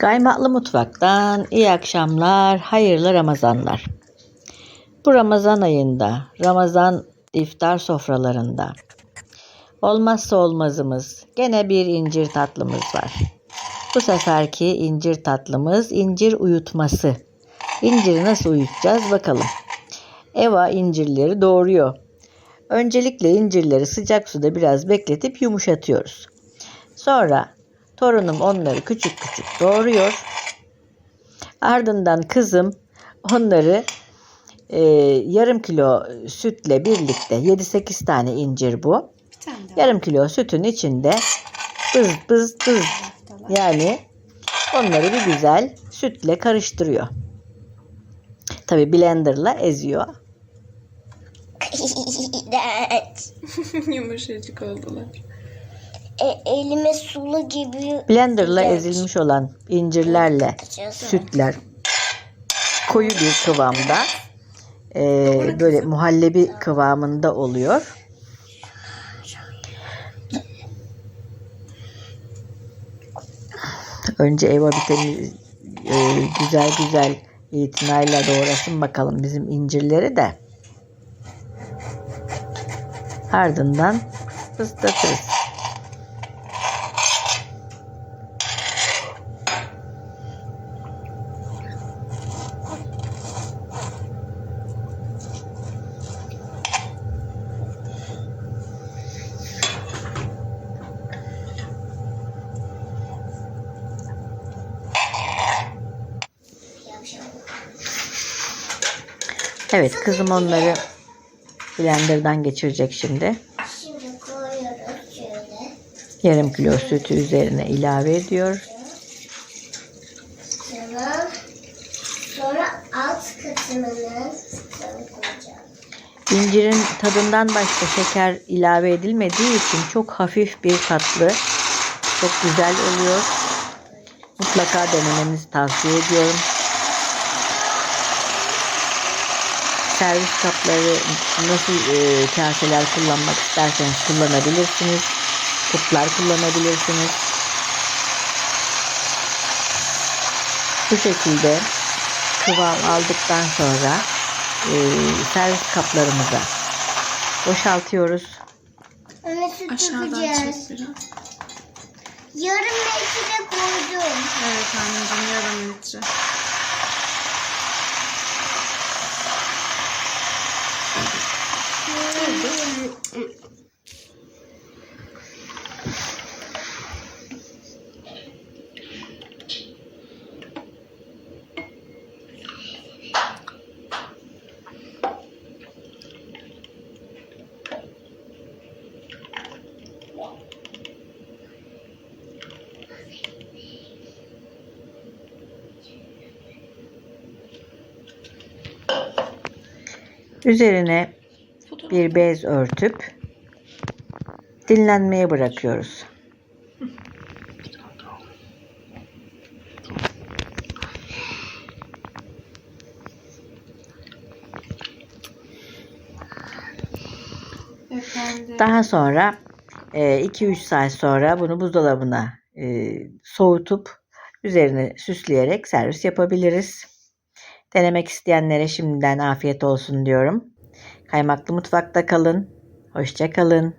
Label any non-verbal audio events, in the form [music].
Kaymaklı Mutfak'tan iyi akşamlar, hayırlı Ramazanlar. Bu Ramazan ayında, Ramazan iftar sofralarında olmazsa olmazımız gene bir incir tatlımız var. Bu seferki incir tatlımız incir uyutması. İnciri nasıl uyutacağız bakalım. Eva incirleri doğuruyor. Öncelikle incirleri sıcak suda biraz bekletip yumuşatıyoruz. Sonra torunum onları küçük küçük doğruyor. Ardından kızım onları e, yarım kilo sütle birlikte 7-8 tane incir bu. Bir tane daha. Yarım kilo sütün içinde bız bız bız yani onları bir güzel sütle karıştırıyor. Tabi blenderla eziyor. [laughs] İğrenç. [laughs] Yumuşacık oldular. E, elime sulu gibi. Blenderla İğrenç. ezilmiş olan incirlerle sütler koyu bir kıvamda e, böyle muhallebi kıvamında oluyor. Önce Eva bir temiz, e, güzel güzel itinayla doğrasın bakalım bizim incirleri de. Ardından ıslatırız. Evet kızım onları blenderdan geçirecek şimdi. Şimdi koyuyoruz şöyle. Yarım kilo sütü üzerine ilave ediyor. Tamam. Sonra alt kısmını. İncirin tadından başka şeker ilave edilmediği için çok hafif bir tatlı. Çok güzel oluyor. Mutlaka denemenizi tavsiye ediyorum. Servis kapları nasıl e, kaseler kullanmak isterseniz kullanabilirsiniz. Kuplar kullanabilirsiniz. Bu şekilde kıvam aldıktan sonra e, servis kaplarımıza boşaltıyoruz. Aşağıdan çek biraz. Yarım metre koydum. Evet anneciğim yarım litre. Üzerine bir bez örtüp dinlenmeye bırakıyoruz. Efendim. Daha sonra 2-3 saat sonra bunu buzdolabına e, soğutup üzerine süsleyerek servis yapabiliriz. Denemek isteyenlere şimdiden afiyet olsun diyorum. Kaymaklı mutfakta kalın. Hoşça kalın.